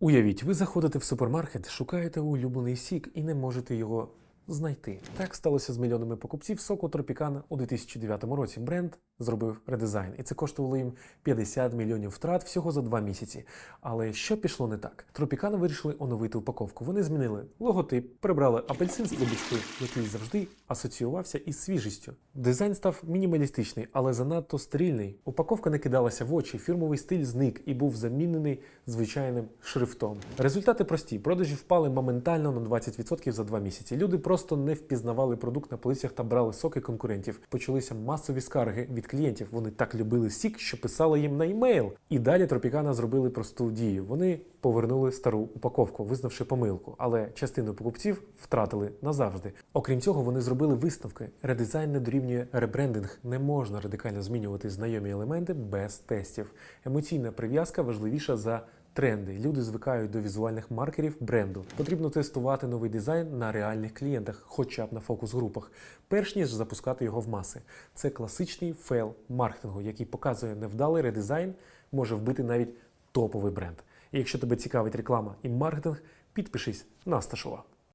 Уявіть, ви заходите в супермаркет, шукаєте улюблений сік і не можете його знайти. Так сталося з мільйонами покупців соку Тропікана у 2009 році. Бренд зробив редизайн, і це коштувало їм 50 мільйонів втрат всього за два місяці. Але що пішло не так? Тропікана вирішили оновити упаковку. Вони змінили логотип, прибрали апельсин з трубочкою, який завжди асоціювався із свіжістю. Дизайн став мінімалістичний, але занадто стерильний. Упаковка не кидалася в очі, фірмовий стиль зник і був замінений звичайним шрифтом. Результати прості: продажі впали моментально на 20% за два місяці. Люди просто не впізнавали продукт на полицях та брали соки конкурентів. Почалися масові скарги від клієнтів. Вони так любили сік, що писали їм на емейл. І далі Тропікана зробили просту дію. Вони повернули стару упаковку, визнавши помилку, але частину покупців втратили назавжди. Окрім цього, вони зробили висновки. Редизайн не дорівнює ребрендинг. Не можна радикально змінювати знайомі елементи без тестів. Емоційна прив'язка важливіша за тренди. Люди звикають до візуальних маркерів бренду. Потрібно тестувати новий дизайн на реальних клієнтах, хоча б на фокус-групах, перш ніж запускати його в маси. Це класичний фейл маркетингу, який показує невдалий редизайн, може вбити навіть топовий бренд. І якщо тебе цікавить реклама і маркетинг, підпишись на Сташова.